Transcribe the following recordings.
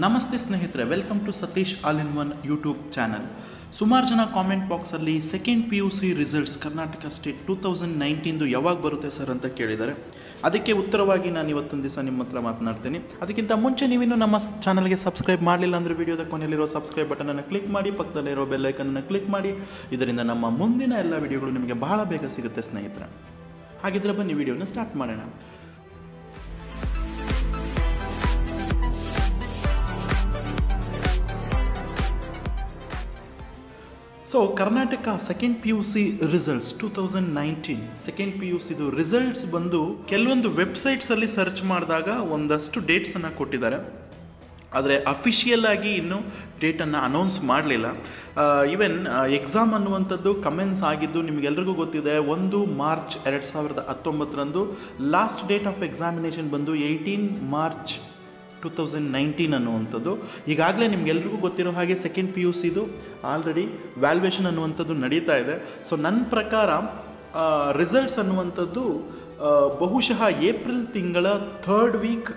ನಮಸ್ತೆ ಸ್ನೇಹಿತರೆ welcome to Satish all in one YouTube channel ಸುಮಾರು ಜನ ಕಾಮೆಂಟ್ ಬಾಕ್ಸಲ್ಲಿ second P U C results Karnataka state two thousand ನೈನ್ಟೀನ್ದು ಯಾವಾಗ ಬರುತ್ತೆ ಸರ್ ಅಂತ ಕೇಳಿದ್ದಾರೆ. ಅದಕ್ಕೆ ಉತ್ತರವಾಗಿ ನಾನು ಇವತ್ತೊಂದು ದಿವಸ ನಿಮ್ಮ ಹತ್ರ ಮಾತನಾಡ್ತೀನಿ. ಅದಕ್ಕಿಂತ ಮುಂಚೆ ನೀವಿನ್ನೂ ನಮ್ಮ ಚಾನಲ್ಗೆ ಸಬ್ಸ್ಕ್ರೈಬ್ ಮಾಡಲಿಲ್ಲ ಅಂದರೆ ವಿಡಿಯೋದ ಕೊನೆಯಲ್ಲಿರೋ ಸಬ್ಸ್ಕ್ರೈಬ್ ಬಟನನ್ನು ಕ್ಲಿಕ್ ಮಾಡಿ, ಪಕ್ಕದಲ್ಲಿರೋ ಬೆಲ್ಲೈಕನನ್ನು ಕ್ಲಿಕ್ ಮಾಡಿ. ಇದರಿಂದ ನಮ್ಮ ಮುಂದಿನ ಎಲ್ಲ ವಿಡಿಯೋಗಳು ನಿಮಗೆ ಬಹಳ ಬೇಗ ಸಿಗುತ್ತೆ ಸ್ನೇಹಿತರೆ. ಹಾಗಿದ್ರೆ ಬನ್ನಿ ವಿಡಿಯೋನ ಸ್ಟಾರ್ಟ್ ಮಾಡೋಣ. So Karnataka second P U C results two thousand nineteen second P U ಸಿದು ರಿಸಲ್ಟ್ಸ್ ಬಂದು ಕೆಲವೊಂದು ವೆಬ್ಸೈಟ್ಸಲ್ಲಿ ಸರ್ಚ್ ಮಾಡಿದಾಗ ಒಂದಷ್ಟು ಡೇಟ್ಸನ್ನು ಕೊಟ್ಟಿದ್ದಾರೆ. ಆದರೆ ಅಫಿಷಿಯಲ್ ಆಗಿ ಇನ್ನೂ ಡೇಟನ್ನು ಅನೌನ್ಸ್ ಮಾಡಲಿಲ್ಲ. ಈವನ್ ಎಕ್ಸಾಮ್ ಅನ್ನುವಂಥದ್ದು ಕಮೆನ್ಸ್ ಆಗಿದ್ದು ನಿಮಗೆಲ್ರಿಗೂ ಗೊತ್ತಿದೆ, ಒಂದು ಮಾರ್ಚ್ ಎರಡು ಸಾವಿರದ ಹತ್ತೊಂಬತ್ತರಂದು ಲಾಸ್ಟ್ ಡೇಟ್ ಆಫ್ ಎಕ್ಸಾಮಿನೇಷನ್ ಬಂದು eighteen March two thousand nineteen ಅನ್ನುವಂಥದ್ದು. ಈಗಾಗಲೇ ನಿಮಗೆಲ್ರಿಗೂ ಗೊತ್ತಿರೋ ಹಾಗೆ ಸೆಕೆಂಡ್ ಪಿ ಯು ಸಿದು ಆಲ್ರೆಡಿ ವ್ಯಾಲ್ಯೂಯೇಷನ್ ಅನ್ನುವಂಥದ್ದು ನಡೀತಾ ಇದೆ. ಸೊ ನನ್ನ ಪ್ರಕಾರ ರಿಸಲ್ಟ್ಸ್ ಅನ್ನುವಂಥದ್ದು ಬಹುಶಃ ಏಪ್ರಿಲ್ ತಿಂಗಳ ಥರ್ಡ್ ವೀಕ್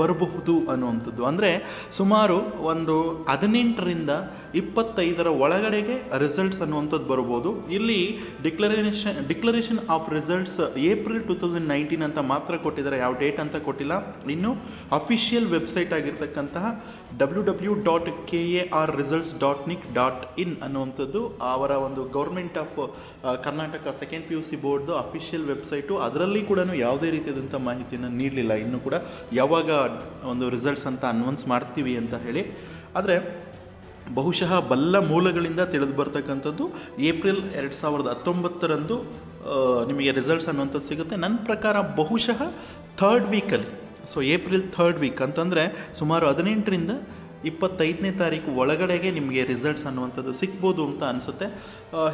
ಬರಬಹುದು ಅನ್ನುವಂಥದ್ದು. ಅಂದರೆ ಸುಮಾರು ಒಂದು ಹದಿನೆಂಟರಿಂದ ಇಪ್ಪತ್ತೈದರ ಒಳಗಡೆಗೆ ರಿಸಲ್ಟ್ಸ್ ಅನ್ನುವಂಥದ್ದು ಬರ್ಬೋದು ಇಲ್ಲಿ declaration declaration of results April two thousand nineteen ಅಂತ ಮಾತ್ರ ಕೊಟ್ಟಿದ್ದಾರೆ. ಯಾವ ಡೇಟ್ ಅಂತ ಕೊಟ್ಟಿಲ್ಲ. ಇನ್ನು official website ಆಗಿರ್ತಕ್ಕಂತಹ W W dot K A R results dot nic dot in ಅನ್ನುವಂಥದ್ದು ಅವರ ಒಂದು government of Karnataka second P U C ಬೋರ್ಡ್ದು official website ಅದರಲ್ಲಿ ಕೂಡ ಯಾವುದೇ ರೀತಿಯಾದಂಥ ಮಾಹಿತಿಯನ್ನು ನೀಡಲಿಲ್ಲ. ಇನ್ನೂ ಕೂಡ ಯಾವಾಗ ಒಂದು ರಿಸಲ್ಟ್ಸ್ ಅಂತ ಅನೌನ್ಸ್ ಮಾಡ್ತೀವಿ ಅಂತ ಹೇಳಿ. ಆದರೆ ಬಹುಶಃ ಬಲ್ಲ ಮೂಲಗಳಿಂದ ತಿಳಿದು ಬರ್ತಕ್ಕಂಥದ್ದು ಏಪ್ರಿಲ್ ಎರಡು ಸಾವಿರದ ಹತ್ತೊಂಬತ್ತರಂದು ನಿಮಗೆ ರಿಸಲ್ಟ್ಸ್ ಅನ್ನುವಂಥದ್ದು ಸಿಗುತ್ತೆ. ನನ್ನ ಪ್ರಕಾರ ಬಹುಶಃ ಥರ್ಡ್ ವೀಕಲ್ಲಿ ಸೊ ಏಪ್ರಿಲ್ ಥರ್ಡ್ ವೀಕ್ ಅಂತಂದರೆ ಸುಮಾರು ಹದಿನೆಂಟರಿಂದ ಇಪ್ಪತ್ತೈದನೇ ತಾರೀಕು ಒಳಗಡೆಗೆ ನಿಮಗೆ ರಿಸಲ್ಟ್ಸ್ ಅನ್ನುವಂಥದ್ದು ಸಿಗ್ಬೋದು ಅಂತ ಅನಿಸುತ್ತೆ.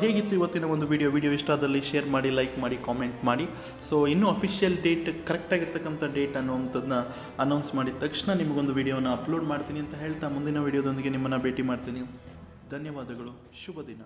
ಹೇಗಿತ್ತು ಇವತ್ತಿನ ಒಂದು ವಿಡಿಯೋ ವಿಡಿಯೋ ಇಷ್ಟ ಆದಲ್ಲಿ ಶೇರ್ ಮಾಡಿ ಲೈಕ್ ಮಾಡಿ ಕಾಮೆಂಟ್ ಮಾಡಿ. ಸೊ ಇನ್ನೂ ಅಫಿಷಿಯಲ್ ಡೇಟ್ ಕರೆಕ್ಟಾಗಿರ್ತಕ್ಕಂಥ ಡೇಟ್ ಅನ್ನುವಂಥದ್ದನ್ನ ಅನೌನ್ಸ್ ಮಾಡಿದ ತಕ್ಷಣ ನಿಮಗೊಂದು ವಿಡಿಯೋನ ಅಪ್ಲೋಡ್ ಮಾಡ್ತೀನಿ ಅಂತ ಹೇಳ್ತಾ ಮುಂದಿನ ವಿಡಿಯೋದೊಂದಿಗೆ ನಿಮ್ಮನ್ನು ಭೇಟಿ ಮಾಡ್ತೀನಿ. ಧನ್ಯವಾದಗಳು. ಶುಭ ದಿನ.